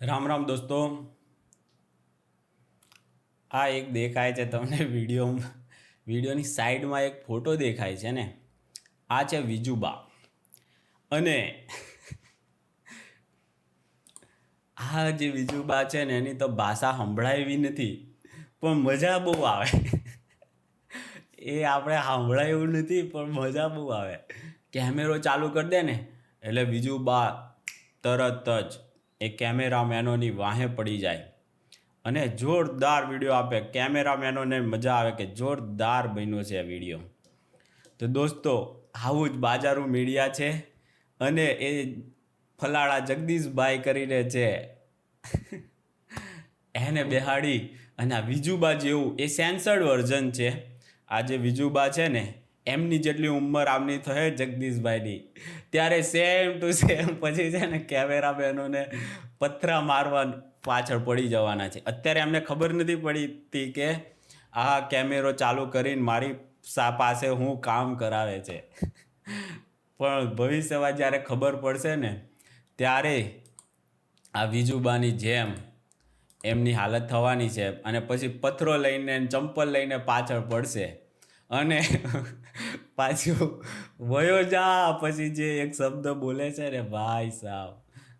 રામ રામ દોસ્તો. આ એક દેખાય છે તમને વીડિયો વિડીયોની સાઈડમાં એક ફોટો દેખાય છે ને? આ છે વિજુબા. અને આ જે વિજુબા છે ને, એની તો ભાષા સંભળાવી નથી, પણ મજા બહુ આવે. એ આપણે સાંભળાયું નથી, પણ મજા બહુ આવે. કેમેરો ચાલુ કરી દે ને, એટલે વિજુબા તરત જ એ કેમેરામેનોની વાહે પડી જાય. અને જોરદાર વીડિયો આપે. કેમેરામેનોને મજા આવે કે જોરદાર બન્યો છે આ વીડિયો. તો દોસ્તો, આવું જ બાજારું મીડિયા છે અને એ ફલાળા જગદીશભાઈ કરીને છે. એને બેહાડી અને આ વિજુબા જેવું એ સેન્સર્ડ વર્ઝન છે. આ જે વિજુબા છે ને એમની જેટલી ઉંમર આમની થયે જગદીશભાઈની. ત્યારે સેમ ટુ સેમ પછી છે ને કેમેરામેનોને પથરા મારવા પાછળ પડી જવાના છે. અત્યારે એમને ખબર નથી પડતી કે આ કેમેરો ચાલુ કરીને મારી પાસે હું કામ કરાવે છે. પણ ભવિષ્યમાં જ્યારે ખબર પડશે ને, ત્યારે આ વિજુબાની જેમ એમની હાલત થવાની છે અને પછી પથરો લઈને ચંપલ લઈને પાછળ પડશે. અને પાછું વયો જા, પછી જે એક શબ્દ બોલે છે ને, ભાઈ સાહેબ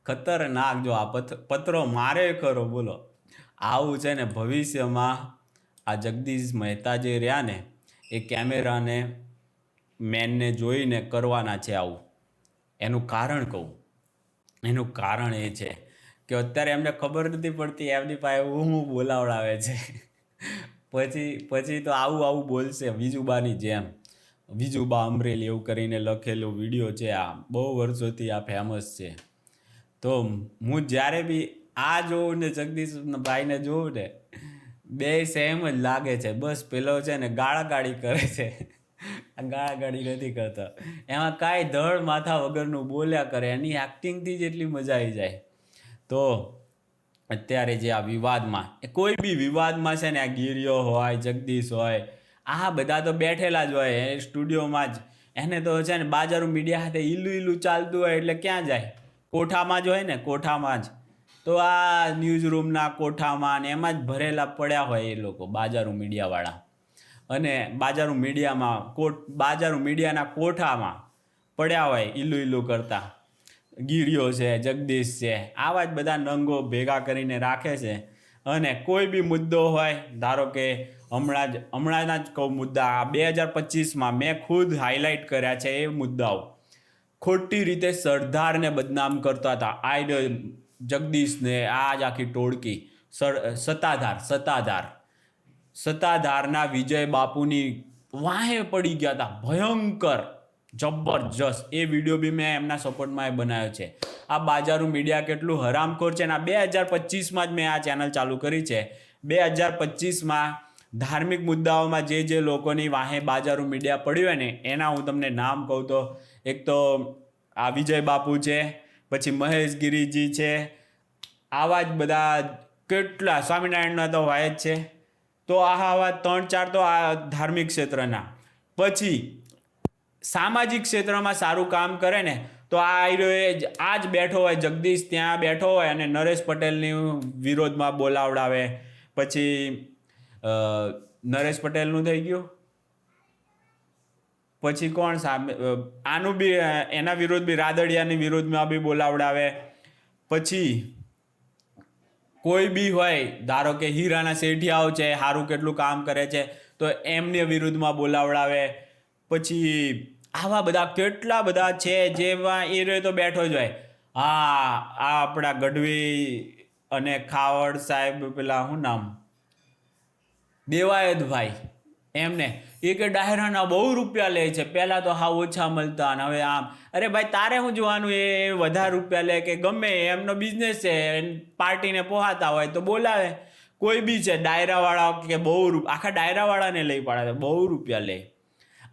ખતરનાક, જો આ પત્રો મારે ખરો, બોલો. આવું છે ને, ભવિષ્યમાં આ જગદીશ મહેતા જે રહ્યા ને, એ કેમેરાને, મેનને જોઈને કરવાના છે આવું. એનું કારણ કહું. એનું કારણ એ છે કે અત્યારે એમને ખબર નથી પડતી, એમની પાસે હું બોલાવડાવે છે. પછી પછી તો આવું આવું બોલશે વિજુબાની જેમ. વિજુબા અમરેલી એવું કરીને લખેલો વીડિયો છે આ. બહુ વર્ષોથી આ ફેમસ છે. તો હું જ્યારે બી આ જોઉં ને જગદીશ ભાઈને જોઉં ને, બે સેમ જ લાગે છે. બસ પેલો છે ને ગાળાગાળી કરે છે. આ ગાળાગાળી નથી કરતો. એમાં કાંઈ ધડ માથા વગરનું બોલ્યા કરે. એની એક્ટિંગથી જ એટલી મજા આવી જાય. તો અત્યારે જે આ વિવાદમાં, એ કોઈ બી વિવાદમાં છે ને, આ ગીરીઓ હોય, જગદીશ હોય, આ બધા તો બેઠેલા જ હોય, એ સ્ટુડિયોમાં જ. એને તો છે ને, બાજારું મીડિયા સાથે ઈલું ઈલું ચાલતું હોય, એટલે ક્યાં જાય? કોઠામાં જ હોય ને, કોઠામાં જ. તો આ ન્યૂઝ રૂમના કોઠામાં ને એમાં જ ભરેલા પડ્યા હોય એ લોકો, બાજારું મીડિયાવાળા. અને બાજારું મીડિયામાં, કોટ, બાજારું મીડિયાના કોઠામાં પડ્યા હોય, ઈલું ઈલું કરતા. ગીરીઓ છે, જગદીશ છે, આવા જ બધા નંગો ભેગા કરીને રાખે છે. અને કોઈ બી મુદ્દો હોય, ધારો કે હમણાં જ, હમણાંના જ કહું મુદ્દા, આ બે હજાર પચીસમાં મેં ખુદ હાઇલાઇટ કર્યા છે એ મુદ્દાઓ. ખોટી રીતે સરદારને બદનામ કરતા હતા આઈડ જગદીશને, આ જ આખી ટોળકી. સર, સત્તાધાર સત્તાધાર. સત્તાધારના વિજય બાપુની વાહે પડી ગયા હતા, ભયંકર. જબરજસ્ત. એ વીડિયો બી મેં એમના સપોર્ટમાં એ બનાવ્યો છે. આ બાજારું મીડિયા કેટલું હરામખોર છે અને આ બે હજાર પચીસમાં જ મેં આ ચેનલ ચાલુ કરી છે. બે હજાર પચીસમાં ધાર્મિક મુદ્દાઓમાં જે જે લોકોની વાહે બાજારું મીડિયા પડ્યું હોય ને, એના હું તમને નામ કહું તો, એક તો આ વિજય બાપુ છે, પછી મહેશ ગિરીજી છે, આવા જ બધા કેટલા સ્વામિનારાયણના તો હોય જ છે. તો આ આવા ત્રણ ચાર તો આ ધાર્મિક ક્ષેત્રના. પછી સામાજિક ક્ષેત્રમાં સારું કામ કરે ને, તો આ આયરો એ આ જ બેઠો હોય, જગદીશ ત્યાં બેઠો હોય અને નરેશ પટેલની વિરોધમાં બોલાવડાવે. પછી નરેશ પટેલનું થઈ ગયું. પછી કોણ સામે આનું બી એના વિરુદ્ધ બી, રાદડિયાની વિરુદ્ધમાં બી બોલાવડાવે. પછી, કોઈ બી હોય, ધારો કે હીરાના શેઠિયાઓ છે સારું કેટલું કામ કરે છે, તો એમની વિરુદ્ધમાં બોલાવડાવે. પછી આવા બધા કેટલા બધા છે જેમાં એ તો બેઠો જ હોય. હા, આ આપણા ગઢવી અને ખાવડ સાહેબ પેલા શું નામ? દેવાયતભાઈ. એમને. એ કે ડાયરાના બહુ રૂપિયા લે છે. પહેલાં તો હા ઓછા મળતા અને હવે આમ. અરે ભાઈ, તારે શું જોવાનું? એ વધારે રૂપિયા લે કે ગમે, એમનો બિઝનેસ છે. પાર્ટીને પોહાતા હોય તો બોલાવે. કોઈ બી છે, ડાયરાવાળા કે બહુ રૂપ આખા ડાયરાવાળાને લઈ પાડે. બહુ રૂપિયા લે.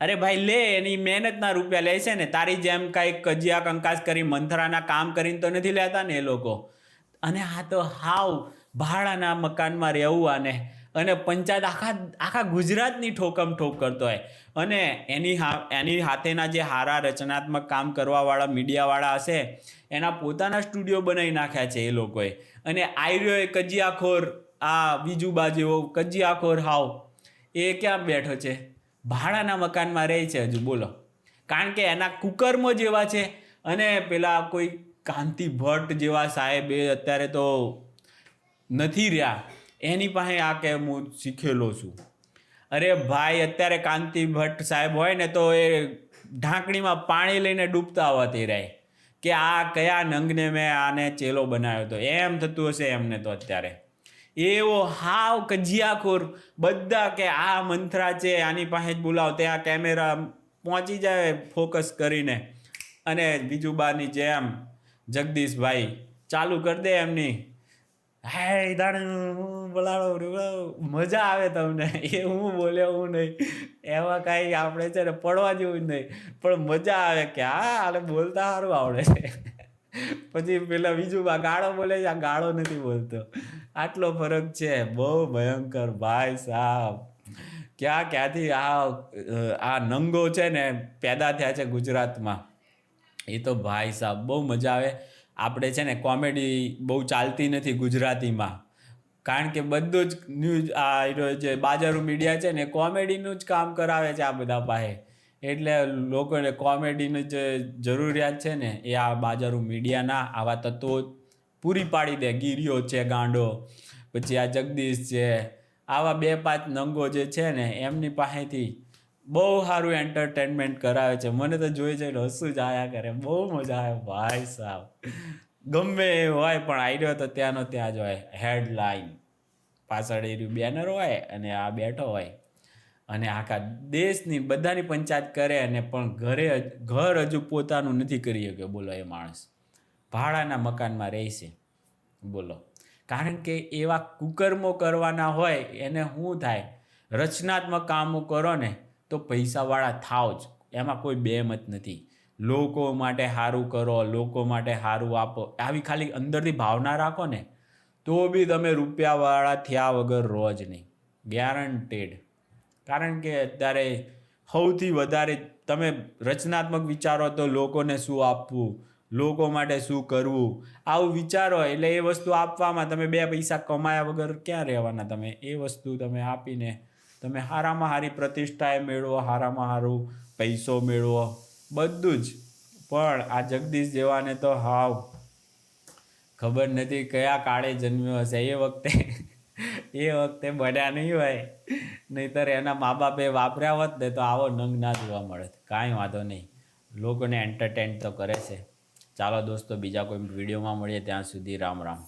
અરે ભાઈ, લે, એની મહેનતના રૂપિયા લે છે ને, તારી જેમ કાંઈક કજિયા કંકાસ કરી, મંથરાના કામ કરીને તો નથી લેતા ને એ લોકો. અને આ તો હાવ ભાડાના મકાનમાં રહેવું આને. અને પંચાયત આખા આખા ગુજરાતની ઠોકમ ઠોક કરતો હોય. અને એની એની હાથેના જે હારા રચનાત્મક કામ કરવાવાળા, મીડિયાવાળા હશે, એના પોતાના સ્ટુડિયો બનાવી નાખ્યા છે એ લોકોએ. અને આયર્યો એ કજિયાખોર, આ બીજું બાજુ, કજિયાખોર હાવ. એ ક્યાં બેઠો છે? ભાડાના મકાનમાં રહે છે હજુ, બોલો. કારણ કે એના કુકર્મો જેવા છે અને પેલા કોઈ કાંતિ ભટ્ટ જેવા સાહેબ એ અત્યારે તો નથી રહ્યા. એની પાસે આ કે હું શીખેલો છું. અરે ભાઈ, અત્યારે કાંતિ ભટ્ટ સાહેબ હોય ને તો એ ઢાંકણીમાં પાણી લઈને ડૂબતા હોવાથી રહે. કે આ કયા નંગને મેં આને ચેલો બનાવ્યો હતો એમ થતું હશે એમને તો અત્યારે. એવો હાવ કજિયાખોર બધા કે આ મંત્રા છે, આની પાસે જ બોલાવો. ત્યાં કેમેરા પહોંચી જાય ફોકસ કરીને. અને બીજું બાની જેમ જગદીશભાઈ ચાલુ કરી દે એમની. હે દાણ બોલાડો. મજા આવે તમને. એ હું બોલ્યો હું નહીં. એમાં કાંઈ આપણે છે ને પડવા જેવું જ નહીં. પણ મજા આવે કે હા, આને બોલતા સારું આવડે છે. પછી પેલા બીજું બા, ગાળો બોલે છે, આ ગાળો નથી બોલતો. આટલો ફરક છે, બહુ ભયંકર, ભાઈ સાહેબ ક્યાં, ક્યાંથી આ આ નંગો છે ને, પેદા થયા છે ગુજરાતમાં. એ તો ભાઈ સાહેબ બહુ મજા આવે. આપણે છે ને, કોમેડી બહુ ચાલતી નથી ગુજરાતીમાં. કારણ કે બધું જ ન્યૂઝ, આ જે બાજારું મીડિયા છે ને, કોમેડીનું જ કામ કરાવે છે આ બધા પાસે. એટલે લોકોને કોમેડીની જે જરૂરિયાત છે ને, એ આ બાજારું મીડિયાના આવા તત્વો પૂરી પાડી દે. ગીરીઓ છે, ગાંડો, પછી આ જગદીશ છે, આવા બે પાંચ નંગો જે છે ને, એમની પાસેથી બહુ સારું એન્ટરટેનમેન્ટ કરાવે છે. મને તો જોઈ જઈને હસું જ આયા કરે. બહુ મજા આવે. ભાઈ સાહેબ ગમે એ હોય પણ આઈડિયો તો ત્યાંનો ત્યાં જ હોય. હેડલાઇન પાછળ એર્યું બેનર હોય અને આ બેઠો હોય. અને આખા દેશની બધાની પંચાયત કરે અને પણ ઘરે ઘર હજુ પોતાનું નથી કરી શક્યો બોલો એ માણસ. ભાડાના મકાનમાં રહે છે, બોલો. કારણ કે એવા કુકર્મો કરવાના હોય, એને શું થાય? રચનાત્મક કામો કરો ને, તો પૈસાવાળા થાવ જ. એમાં કોઈ બે મત નથી. લોકો માટે સારું કરો, લોકો માટે સારું આપો. આવી ખાલી અંદરથી ભાવના રાખો ને, તો બી તમે રૂપિયાવાળા થયા વગર રોજ નહીં. ગેરંટેડ કારણ કે અત્યારે સૌથી વધારે તમે રચનાત્મક વિચારો તો લોકોને શું આપવું, લોકો માટે શું કરવું, આવું વિચારો એટલે એ વસ્તુ આપવામાં તમે બે પૈસા કમાયા વગર ક્યાં રહેવાના તમે? એ વસ્તુ તમે આપીને તમે સારામાં સારી પ્રતિષ્ઠાએ મેળવો સારામાં સારું પૈસો મેળવો, બધું જ. પણ આ જગદીશ જેવાને તો હાવ ખબર નથી કયા કાળે જન્મ્યો હશે. એ વખતે એ વખતે બન્યા નહીં હોય. નહીંતર એના મા બાપે વાપર્યા હોત ને તો આવો નંગ ના જોવા મળે. કાંઈ વાંધો નહીં. લોકોને એન્ટરટેન તો કરે છે. ચાલો દોસ્તો, બીજા કોઈ વિડીયોમાં મળીએ. ત્યાં સુધી રામ રામ.